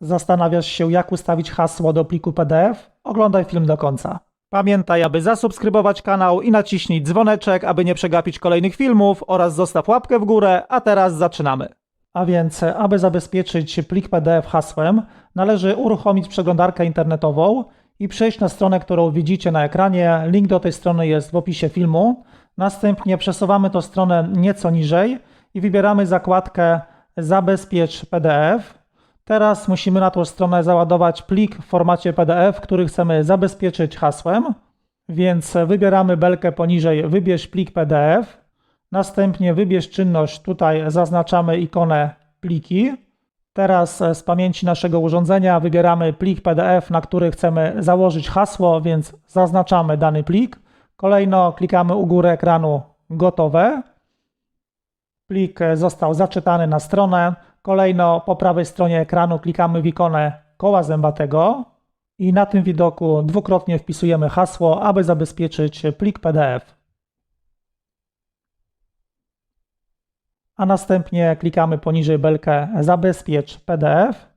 Zastanawiasz się, jak ustawić hasło do pliku PDF? Oglądaj film do końca. Pamiętaj, aby zasubskrybować kanał i naciśnij dzwoneczek, aby nie przegapić kolejnych filmów oraz zostaw łapkę w górę, a teraz zaczynamy. A więc, aby zabezpieczyć plik PDF hasłem, należy uruchomić przeglądarkę internetową i przejść na stronę, którą widzicie na ekranie. Link do tej strony jest w opisie filmu. Następnie przesuwamy tę stronę nieco niżej i wybieramy zakładkę Zabezpiecz PDF. Teraz musimy na tą stronę załadować plik w formacie PDF, który chcemy zabezpieczyć hasłem. Więc wybieramy belkę poniżej Wybierz plik PDF. Następnie wybierz czynność, tutaj zaznaczamy ikonę pliki. Teraz z pamięci naszego urządzenia wybieramy plik PDF, na który chcemy założyć hasło, więc zaznaczamy dany plik. Kolejno klikamy u góry ekranu Gotowe. Plik został zaczytany na stronę. Kolejno po prawej stronie ekranu klikamy w ikonę koła zębatego i na tym widoku dwukrotnie wpisujemy hasło, aby zabezpieczyć plik PDF. A następnie klikamy poniżej belkę Zabezpiecz PDF.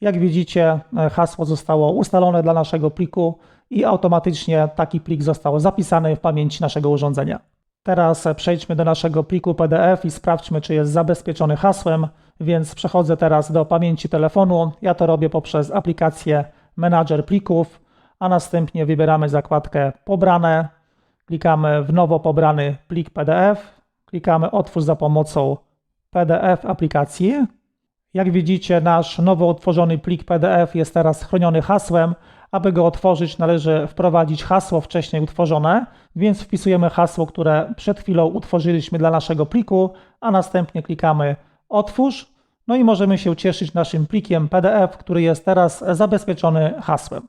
Jak widzicie, hasło zostało ustalone dla naszego pliku i automatycznie taki plik został zapisany w pamięci naszego urządzenia. Teraz przejdźmy do naszego pliku PDF i sprawdźmy, czy jest zabezpieczony hasłem, więc przechodzę teraz do pamięci telefonu. Ja to robię poprzez aplikację Menadżer plików, a następnie wybieramy zakładkę Pobrane, klikamy w nowo pobrany plik PDF, klikamy Otwórz za pomocą PDF aplikacji. Jak widzicie, nasz nowo utworzony plik PDF jest teraz chroniony hasłem. Aby go otworzyć, należy wprowadzić hasło wcześniej utworzone, więc wpisujemy hasło, które przed chwilą utworzyliśmy dla naszego pliku, a następnie klikamy Otwórz. No i możemy się cieszyć naszym plikiem PDF, który jest teraz zabezpieczony hasłem.